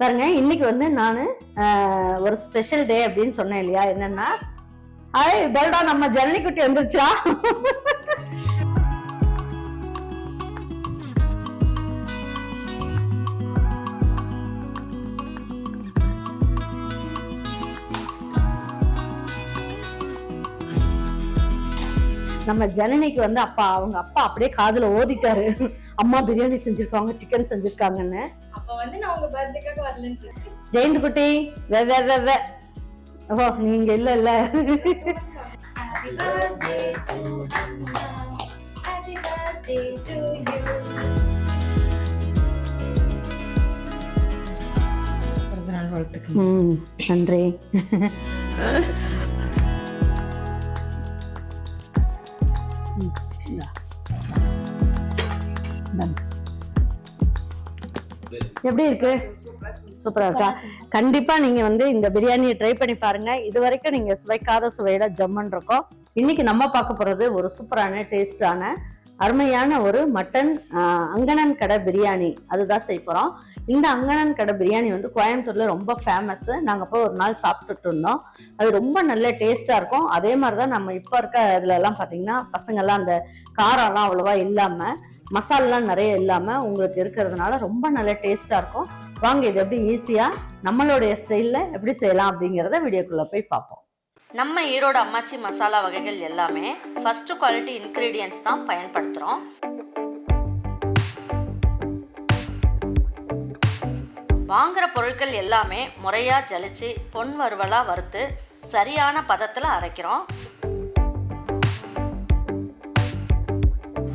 பாருங்க இன்னைக்கு வந்து நான் ஒரு ஸ்பெஷல் டே அப்படின்னு சொன்னேன் இல்லையா? என்னன்னா ஹாய் பல்டா நம்ம ஜனனி குட்டி வந்துருச்சா நம்ம ஜனனிக்கு வந்து அப்பா அவங்க அப்பா அப்படியே காதுல ஓதிட்டாரு. அம்மா பிரியாணி செஞ்சிருக்காங்க சிக்கன் செஞ்சிருக்காங்கன்னு. அப்ப வந்து நான் உங்க பர்த்டேக்காக வரலன்னு ஜெயந்த் குட்டி வே வே வே வே ஓ நீங்க இல்ல இல்ல Happy birthday to you. Happy birthday to you. நன்றி. இந்தாங்க. எப்படி இருக்கு? சூப்பரா இருக்கா? கண்டிப்பா நீங்க வந்து இந்த பிரியாணியை ட்ரை பண்ணி பாருங்க. இது வரைக்கும் நீங்க சுவைக்காத சுவையில ஜம்மன் இருக்கும். இன்னைக்கு நம்ம பார்க்க போறது ஒரு சூப்பரான டேஸ்டான அருமையான ஒரு மட்டன் அங்கனன் அங்கணன் கடை பிரியாணி. அதுதான் செய்ய போறோம். இந்த அங்கணன் கடை பிரியாணி வந்து கோயம்புத்தூர்ல ரொம்ப ஃபேமஸ் நாங்க போய் ஒரு நாள் சாப்பிட்டுட்டு இருந்தோம். அது ரொம்ப நல்ல டேஸ்டா இருக்கும். அதே மாதிரிதான் நம்ம இப்ப இருக்க இதுல எல்லாம் பாத்தீங்கன்னா பசங்க எல்லாம் அந்த காரம்லாம் அவ்வளவா இல்லாம மசாலாலாம் நிறைய இல்லாமல் உங்களுக்கு இருக்கிறதுனால ரொம்ப நல்ல டேஸ்ட்டாக இருக்கும். வாங்க இது எப்படி ஈஸியாக நம்மளுடைய ஸ்டைலில் எப்படி செய்யலாம் அப்படிங்கிறத வீடியோக்குள்ளே போய் பார்ப்போம். நம்ம ஈரோடு அம்மாச்சி மசாலா வகைகள் எல்லாமே ஃபஸ்ட்டு குவாலிட்டி இன்க்ரீடியன்ஸ் தான் பயன்படுத்துகிறோம் வாங்குற பொருட்கள் எல்லாமே முறையாக ஜலிச்சு பொன் வறுவலாக வறுத்து சரியான பதத்தில் அரைக்கிறோம்.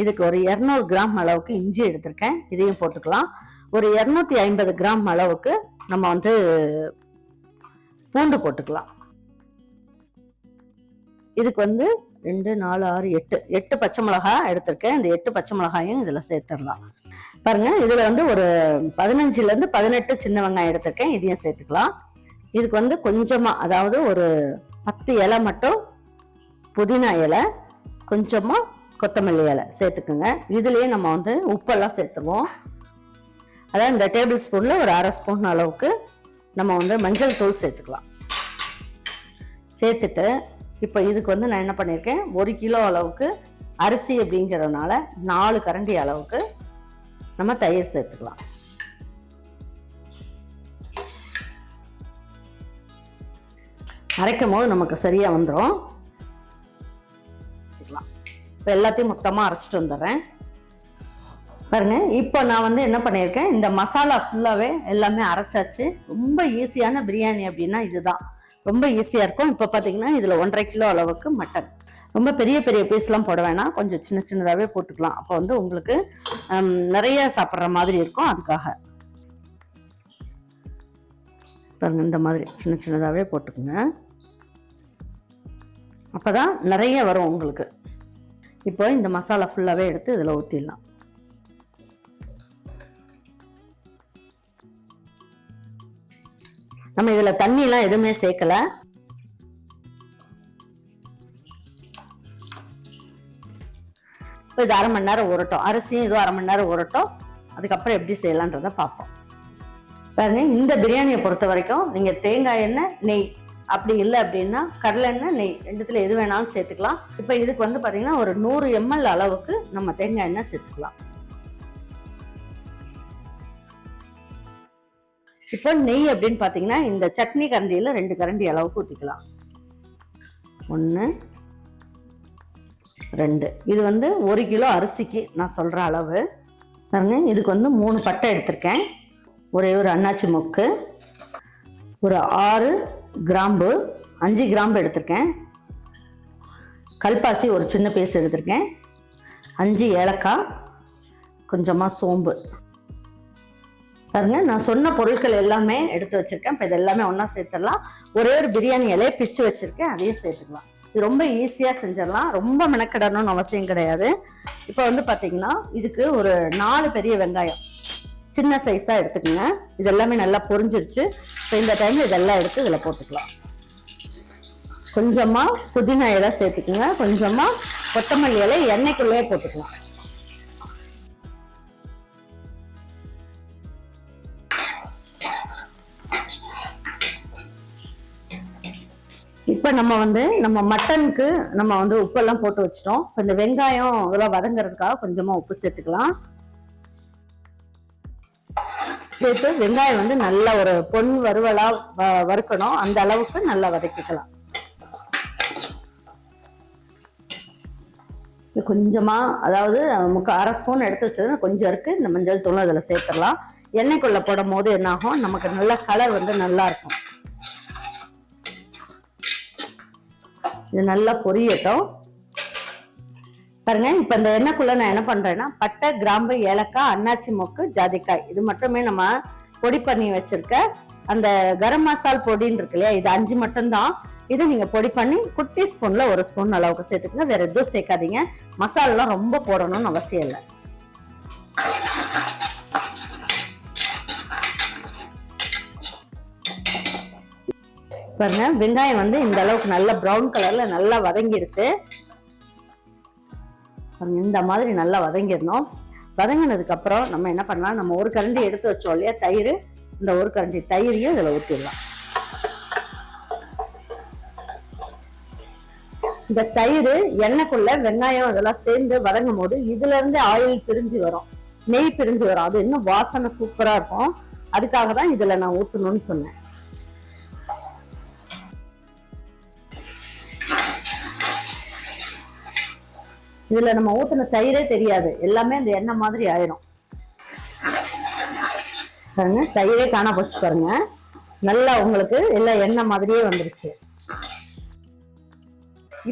இதுக்கு ஒரு இரநூறு கிராம் அளவுக்கு இஞ்சி எடுத்திருக்கேன். இதையும் போட்டுக்கலாம். ஒரு இரநூத்தி ஐம்பது கிராம் அளவுக்கு நம்ம வந்து பூண்டு போட்டுக்கலாம். இதுக்கு வந்து ரெண்டு நாலு ஆறு எட்டு எட்டு பச்சை மிளகாய் எடுத்திருக்கேன். இந்த எட்டு பச்சை மிளகாயும் இதில் சேர்த்துடலாம். பாருங்க இதில் வந்து ஒரு பதினஞ்சுலேருந்து பதினெட்டு சின்ன வெங்காயம் எடுத்திருக்கேன். இதையும் சேர்த்துக்கலாம். இதுக்கு வந்து கொஞ்சமாக அதாவது ஒரு பத்து இலை மட்டும் புதினா இலை கொஞ்சமாக கொத்தமல்லி இலை சேர்த்துக்குங்க. இதுலேயே நம்ம வந்து உப்பெல்லாம் சேர்த்துவோம் அதாவது இந்த டேபிள் ஸ்பூனில் ஒரு அரை ஸ்பூன் அளவுக்கு நம்ம வந்து மஞ்சள் தூள் சேர்த்துக்கலாம். சேர்த்துட்டு இப்போ இதுக்கு வந்து நான் என்ன பண்ணியிருக்கேன் ஒரு கிலோ அளவுக்கு அரிசி அப்படிங்கிறதுனால நாலு கரண்டி அளவுக்கு நம்ம தயிர் சேர்த்துக்கலாம். அரைக்கும் போது நமக்கு சரியாக வந்துடும் இப்போ எல்லாத்தையும் மொத்தமாக அரைச்சிட்டு வந்துடுறேன். பாருங்க இப்போ நான் வந்து என்ன பண்ணியிருக்கேன் இந்த மசாலா ஃபுல்லாகவே எல்லாமே அரைச்சாச்சு. ரொம்ப ஈஸியான பிரியாணி அப்படின்னா இதுதான். ரொம்ப ஈஸியாக இருக்கும். இப்போ பார்த்தீங்கன்னா இதில் ஒன்றரை கிலோ அளவுக்கு மட்டன் ரொம்ப பெரிய பெரிய பீஸ்லாம் போட வேணாம். கொஞ்சம் சின்ன சின்னதாகவே போட்டுக்கலாம். அப்போ வந்து உங்களுக்கு நிறைய சாப்பிட்ற மாதிரி இருக்கும் அதுக்காக. பாருங்க இந்த மாதிரி சின்ன சின்னதாகவே போட்டுக்கோங்க. அப்போ தான் நிறைய வரும் உங்களுக்கு. இப்போ இந்த மசாலா ஃபுல்லாகவே எடுத்து இதில் ஊற்றிடலாம் நம்ம இதில் தண்ணியெலாம் எதுவுமே சேர்க்கல. இப்போ இது அரை மணி நேரம் உரட்டும் அரிசியும் இதுவும் அரை மணி நேரம் உரட்டும் அதுக்கப்புறம் எப்படி செய்யலான்றதை பார்ப்போம். பாருங்க இந்த பிரியாணியை பொறுத்த வரைக்கும் நீங்கள் தேங்காய் எண்ணெய் நெய் அப்படி இல்லை அப்படின்னா கடலெண்ணெய் நெய் ரெண்டுத்தில் எது வேணாலும் சேர்த்துக்கலாம். இப்போ இதுக்கு வந்து பார்த்தீங்கன்னா ஒரு நூறு எம்எல் அளவுக்கு நம்ம தேங்காய் எண்ணெய் சேர்த்துக்கலாம். இப்போ நெய் அப்படின்னு பார்த்தீங்கன்னா இந்த சட்னி கரண்டியில் ரெண்டு கரண்டி அளவுக்கு ஊற்றிக்கலாம் ஒன்று ரெண்டு. இது வந்து ஒரு கிலோ அரிசிக்கு நான் சொல்கிற அளவு. பாருங்க இதுக்கு வந்து மூணு பட்டை எடுத்திருக்கேன். ஒரே ஒரு அன்னாச்சி மொக்கு. ஒரு ஆறு கிராம்பு அஞ்சு கிராம்பு எடுத்திருக்கேன். கல்பாசி ஒரு சின்ன பீஸ் எடுத்திருக்கேன். அஞ்சு ஏலக்காய் கொஞ்சமாக சோம்பு. பாருங்க நான் சொன்ன பொருட்கள் எல்லாமே எடுத்து வச்சுருக்கேன். இப்போ இது எல்லாமே ஒன்றா சேர்த்துடலாம். ஒரே ஒரு பிரியாணி இலையை பிச்சு வச்சுருக்கேன். அதையும் சேர்த்துக்கலாம். இது ரொம்ப ஈஸியாக செஞ்சிடலாம். ரொம்ப மெனக்கிடணும்னு அவசியம் கிடையாது. இப்போ வந்து பார்த்தீங்கன்னா இதுக்கு ஒரு நாலு பெரிய வெங்காயம். சின்ன சைஸாக எடுத்துக்கோங்க. இது எல்லாமே நல்லா பொரிஞ்சிருச்சு. இப்போ இந்த டைம் இதெல்லாம் எடுத்து இதில் போட்டுக்கலாம். கொஞ்சமாக புதினா இலை சேர்த்துக்குங்க. கொஞ்சமாக கொத்தமல்லி இலை எண்ணெய்க்குள்ளேயே போட்டுக்கலாம். இப்போ நம்ம வந்து நம்ம மட்டனுக்கு நம்ம வந்து உப்பெல்லாம் போட்டு வச்சிட்டோம். இப்போ இந்த வெங்காயம் இதெல்லாம் வதங்குறதுக்காக கொஞ்சமாக உப்பு சேர்த்துக்கலாம். சேர்த்து வெங்காயம் வந்து நல்ல ஒரு பொன் வறுவலா வ- வறுக்கணும். அந்த அளவுக்கு நல்லா வதக்கிக்கலாம். இது கொஞ்சமா அதாவது முக்கா அரை ஸ்பூன் எடுத்து வச்சதுன்னா கொஞ்சம் இருக்கு. இந்த மஞ்சள் தூள் அதில் சேர்த்துடலாம். எண்ணெய்க்குள்ள போடும் போது என்னாகும் நமக்கு நல்ல கலர் வந்து நல்லா இருக்கும். இது நல்லா பொரியட்டும். பாருங்க இப்ப இந்த எண்ணெய்க்குள்ள நான் என்ன பண்றேன்னா பட்டை கிராம்பு ஏலக்காய் அன்னாச்சி மொக்கு ஜாதிக்காய். இது மட்டுமே நம்ம பொடி பண்ணி வச்சிருக்க அந்த கரம் மசால் பொடின்னு இருக்கு இல்லையா இது அஞ்சு மட்டும்தான். இதை நீங்க பொடி பண்ணி குட்டி ஸ்பூன்ல ஒரு ஸ்பூன் அளவுக்கு சேர்த்துக்கங்க. வேற எதுவும் சேர்க்காதீங்க. மசாலாலாம் ரொம்ப போடணும்னு அவசியம் இல்லை. பாருங்க வெங்காயம் வந்து இந்த அளவுக்கு நல்ல ப்ரௌன் கலர்ல நல்லா வதங்கிடுச்சு இந்த மாதிரி நல்லா வதங்கிடணும். வதங்கினதுக்கு அப்புறம் நம்ம என்ன பண்ணலாம்? நம்ம ஒரு கரண்டி எடுத்து வச்சோம் இல்லையா? தயிர். இந்த ஒரு கரண்டி தயிரையும் இதில் ஊற்றிடலாம் இந்த தயிர் எண்ணெய்க்குள்ள வெங்காயம் இதெல்லாம் சேர்ந்து வதங்கும் போது இதுல இருந்து ஆயில் பிரிஞ்சு வரும். நெய் பிரிஞ்சு வரும். அது இன்னும் வாசனை சூப்பரா இருக்கும். அதுக்காக தான் இதுல நான் ஊற்றணும்னு சொன்னேன். இதுல நம்ம ஊத்துன தயிரே தெரியாது. எல்லாமே அந்த எண்ணெய் மாதிரி ஆயிரும். பாருங்க தயிரே காண போச்சு பாருங்க. நல்லா உங்களுக்கு எல்லாம் எண்ணெய் மாதிரியே வந்துருச்சு.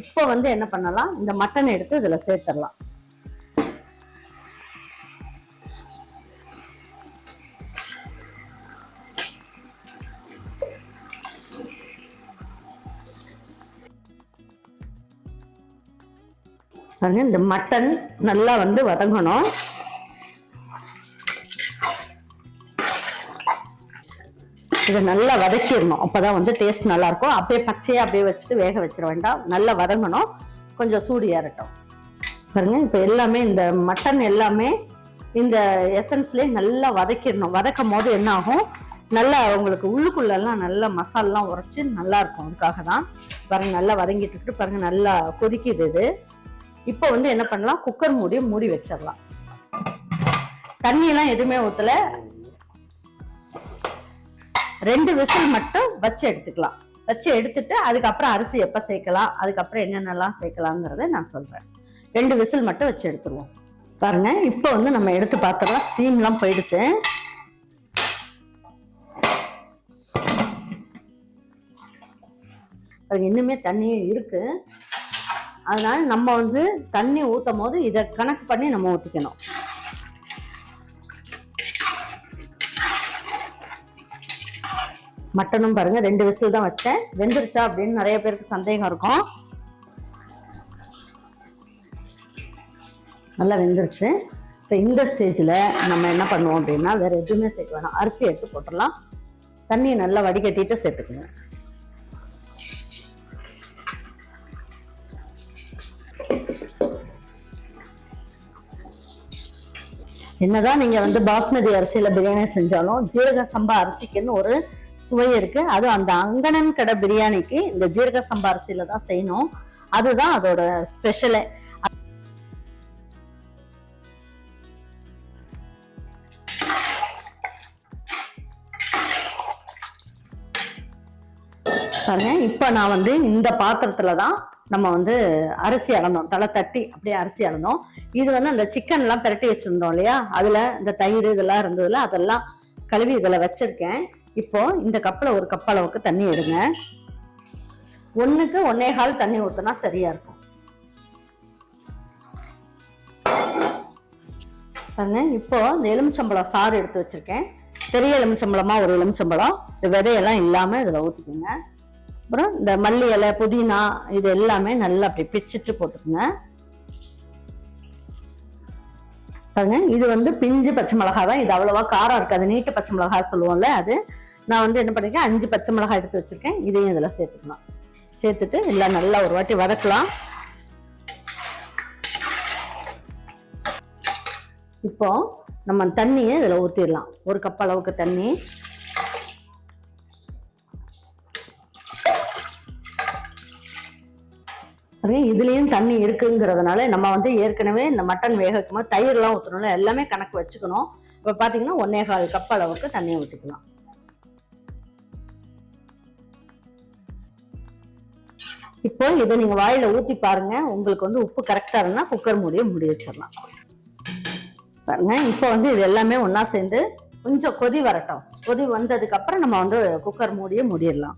இப்போ வந்து என்ன பண்ணலாம்? இந்த மட்டன் எடுத்து இதுல சேர்த்துடலாம். பாருங்க இந்த மட்டன் நல்லா வந்து வதங்கணும். இதை நல்லா வதக்கிடணும். அப்போதான் வந்து டேஸ்ட் நல்லா இருக்கும் அப்படியே பச்சையா அப்படியே வச்சுட்டு வேக வச்சிட வேண்டாம். நல்லா வதங்கணும். கொஞ்சம் சூடு ஏறட்டும். பாருங்க இப்போ எல்லாமே இந்த மட்டன் எல்லாமே இந்த எசன்ஸ்லேயே நல்லா வதக்கிடணும். வதக்கும் போது என்ன ஆகும்? நல்லா உங்களுக்கு உள்ளுக்குள்ளெல்லாம் நல்லா மசாலாம் உரைச்சி நல்லா இருக்கும் அதுக்காக தான் பாருங்க நல்லா வதங்கிட்டு இருக்கு. பாருங்க நல்லா கொதிக்குது இது. இப்போ வந்து என்ன பண்ணலாம்? குக்கர் மூடி மூடி வச்சிடலாம். தண்ணியெல்லாம் எதுவுமே ஊத்தல. ரெண்டு விசில் மட்டும் வச்சு எடுத்துக்கலாம். வச்சு எடுத்துட்டு அதுக்கப்புறம் அரிசி எப்போ சேர்க்கலாம்? அதுக்கப்புறம் என்னென்னலாம் சேர்க்கலாங்கிறத நான் சொல்றேன். ரெண்டு விசில் மட்டும் வச்சு எடுத்துருவோம். பாருங்க இப்போ வந்து நம்ம எடுத்து பார்த்தோம்னா ஸ்டீம்லாம் போயிடுச்சு. அது இன்னுமே தண்ணியும் இருக்கு. அதனால நம்ம வந்து தண்ணி ஊற்றும் போது இதை கணக்கு பண்ணி நம்ம ஊற்றிக்கணும் மட்டனும் பாருங்க ரெண்டு விசில் தான் வச்சேன். வெந்துருச்சா அப்படின்னு நிறைய பேருக்கு சந்தேகம் இருக்கும். நல்லா வெந்துருச்சு. இப்போ இந்த ஸ்டேஜில் நம்ம என்ன பண்ணுவோம் அப்படின்னா வேறு எதுவுமே சேர்க்க வேணாம். அரிசி எடுத்து போட்டுடலாம். தண்ணியை நல்லா வடிகட்டிட்டு சேர்த்துக்குங்க என்னதான் நீங்க வந்து பாஸ்மதி அரிசியில பிரியாணி செஞ்சாலும் ஜீரக சம்பா அரிசிக்குன்னு ஒரு சுவை இருக்கு. அது அந்த அங்கணன் கடை பிரியாணிக்கு இந்த ஜீரக சம்பா அரிசியில தான் செய்யணும். அதுதான் அதோட ஸ்பெஷலே. பாருங்க இப்போ நான் வந்து இந்த பாத்திரத்துல தான் நம்ம வந்து அரிசி அளந்தோம். தலை தட்டி அப்படியே அரிசி அளந்தோம். இது வந்து அந்த சிக்கன் எல்லாம் பிரட்டி வச்சிருந்தோம் இல்லையா? அதுல இந்த தயிர் இதெல்லாம் இருந்ததுல அதெல்லாம் கழுவி இதுல வச்சிருக்கேன். இப்போ இந்த கப்பில் ஒரு கப் அளவுக்கு தண்ணி எடுங்க. ஒன்றுக்கு ஒன்னே கால் தண்ணி ஊற்றினா சரியா இருக்கும். பாருங்க இப்போ இந்த எலுமிச்சம்பழம் சாறு எடுத்து வச்சிருக்கேன். பெரிய எலுமிச்சம்பழமா ஒரு எலுமிச்சம்பழம். இந்த விதையெல்லாம் இல்லாம இதில் ஊற்றிக்கோங்க அப்புறம் இந்த மல்லி இலை புதினா இது எல்லாமே நல்லா அப்படி பிச்சிட்டு போட்டுக்கோங்க. பாருங்க இது வந்து பிஞ்சு பச்சை மிளகாய் தான். இது அவ்வளவா காரம் இருக்காது. நீட்டு பச்சை மிளகா சொல்லுவோம்ல அது. நான் வந்து என்ன பண்ணிருக்கேன் அஞ்சு பச்சை மிளகா எடுத்து வச்சிருக்கேன். இதையும் இதில் சேர்த்துக்கலாம். சேர்த்துட்டு எல்லாம் நல்லா ஒரு வாட்டி வதக்கலாம். இப்போ நம்ம தண்ணியை இதில் ஊற்றிடலாம் ஒரு கப் அளவுக்கு தண்ணி. இதுலேயும் தண்ணி இருக்குங்கிறதுனால நம்ம வந்து ஏற்கனவே இந்த மட்டன் வேக வைக்கும்போது தயிர்லாம் ஊற்றணும்ல எல்லாமே கணக்கு வச்சுக்கணும். இப்போ பார்த்தீங்கன்னா ஒன்னே கால் கப் அளவுக்கு தண்ணியை ஊற்றிக்கலாம் இப்போ இதை நீங்கள் வாயில் ஊற்றி பாருங்க. உங்களுக்கு வந்து உப்பு கரெக்டாக இருந்தா குக்கர் மூடியை மூடி வச்சிடலாம். பாருங்க இப்போ வந்து இது எல்லாமே ஒன்றா சேர்ந்து கொஞ்சம் கொதி வரட்டும். கொதி வந்ததுக்கு அப்புறம் நம்ம வந்து குக்கர் மூடியை மூடிடலாம்.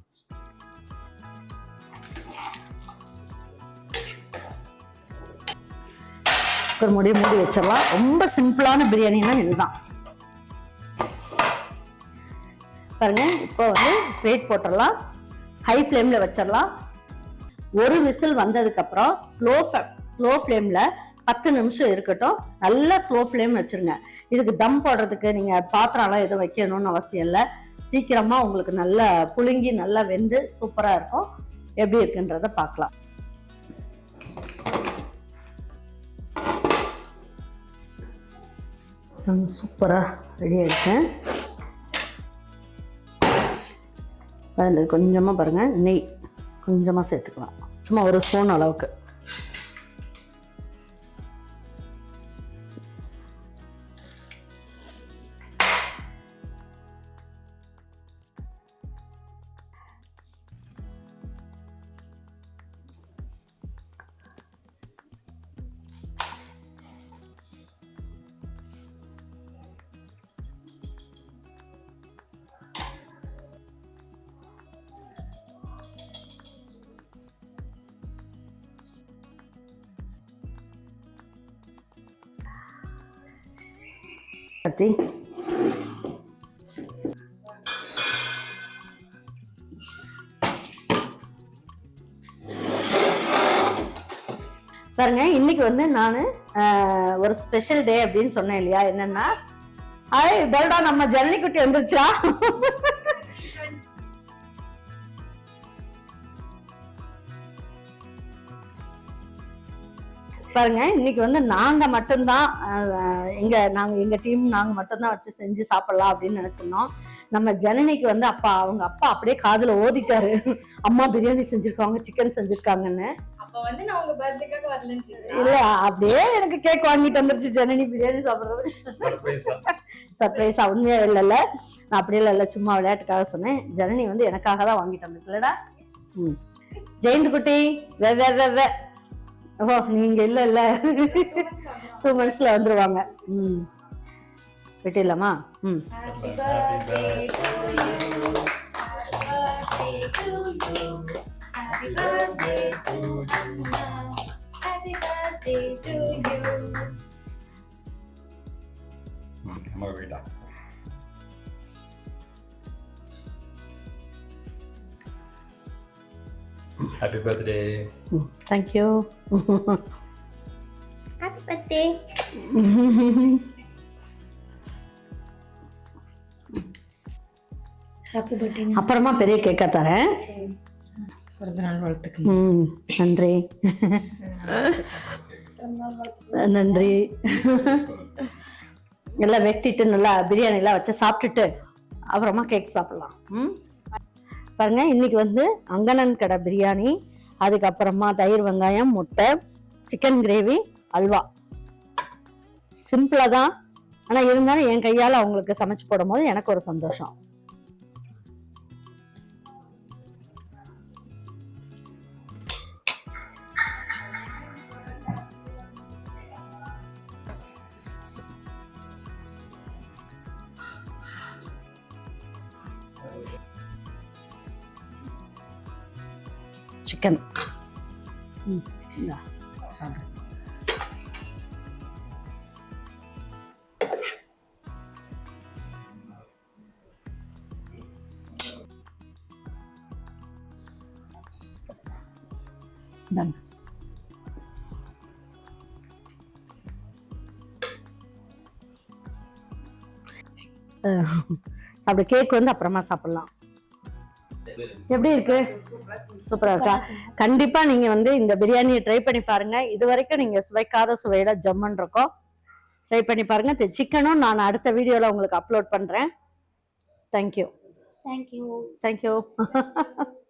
குக்கர் மூடி மூடி வச்சிடலாம். ரொம்ப சிம்பிளான பிரியாணினா இதுதான். பாருங்க இப்போ வந்து வெயிட் போட்டுடலாம். ஹை ஃப்ளேமில் வச்சிடலாம். ஒரு விசில் வந்ததுக்கு அப்புறம் ஸ்லோ ஸ்லோ ஃப்ளேம்ல பத்து நிமிஷம் இருக்கட்டும். நல்லா ஸ்லோ ஃப்ளேம் வச்சிருங்க. இதுக்கு தம் போடுறதுக்கு நீங்க பாத்திரம்லாம் எதுவும் வைக்கணும்னு அவசியம் இல்லை. சீக்கிரமா உங்களுக்கு நல்லா புழுங்கி நல்லா வெந்து சூப்பரா இருக்கும். எப்படி இருக்குன்றத பார்க்கலாம். சூப்பராக ரெடி ஆயிடுச்சு அதில் கொஞ்சமாக பாருங்கள் நெய் கொஞ்சமாக சேர்த்துக்கலாம். சும்மா ஒரு ஸ்பூன் அளவுக்கு. கத்தி பாருங்க இன்னைக்கு வந்து நான் ஒரு ஸ்பெஷல் டே அப்படின்னு சொன்னேன் இல்லையா? என்னன்னா ஹாய் பல்டா நம்ம ஜனனி குட்டி வந்துருச்சா? பாருங்க இன்னைக்கு வந்து நாங்க மட்டும்தான் எங்க நாங்க எங்க டீம் நாங்க மட்டும்தான் வச்சு செஞ்சு சாப்பிடலாம் அப்படின்னு நினைச்சிருந்தோம். நம்ம ஜனனிக்கு வந்து அப்பா அவங்க அப்பா அப்படியே காதுல ஓதிட்டாரு. அம்மா பிரியாணி செஞ்சிருக்காங்க சிக்கன் செஞ்சிருக்காங்கன்னு. அப்ப வந்து நான் உங்க பர்த்டேக்காக வரலன்னு இல்ல அப்படியே எனக்கு கேக் வாங்கிட்டு வந்துருச்சு ஜனனி பிரியாணி சாப்பிடுறது. சர்ப்ரைஸா சர்ப்ரைஸா உண்மையா இல்லைல்ல. நான் அப்படியே இல்ல சும்மா விளையாட்டுக்காக சொன்னேன். ஜனனி வந்து எனக்காக தான் வாங்கிட்டு வந்திருக்கலடா ம். ஜெயந்த் குட்டி வே வே வே வே. ஓ நீங்க இல்ல இல்ல. டூ மந்த்ஸ்ல வந்துருவாங்க. ம். வெட்டிடலாமா? ம். Happy birthday happy birthday thank you Happy birthday. Happy birthday. அப்புறமா பெரிய கேக்கா தரேன். பிறந்தநாள் வாழ்த்துக்கள். ம் நன்றி. நன்றி. எல்லாம் வெட்டிட்டு நல்லா பிரியாணி எல்லாம் வச்சு சாப்பிட்டுட்டு அப்புறமா கேக் சாப்பிடலாம். ம்? பாருங்க இன்னைக்கு வந்து அங்கனன் கடை பிரியாணி அதுக்கப்புறமா தயிர் வெங்காயம் முட்டை சிக்கன் கிரேவி அல்வா. சிம்பிளா தான். ஆனா இருந்தாலும் என் கையால அவங்களுக்கு சமைச்சு போடும்போது எனக்கு ஒரு சந்தோஷம். chicken. Hmm, Dan. Eh, sabar, kek kau dah pernah masak belum? எப்படி இருக்கு? சூப்பரா இருக்கா? கண்டிப்பா நீங்க வந்து இந்த பிரியாணியை ட்ரை பண்ணி பாருங்க. இது வரைக்கும் நீங்க சுவைக்காத சுவையில ஜம்மன் இருக்கும். ட்ரை பண்ணி பாருங்க. இந்த சிக்கனும் நான் அடுத்த வீடியோல உங்களுக்கு அப்லோட் பண்றேன். Thank you you. தேங்க்யூ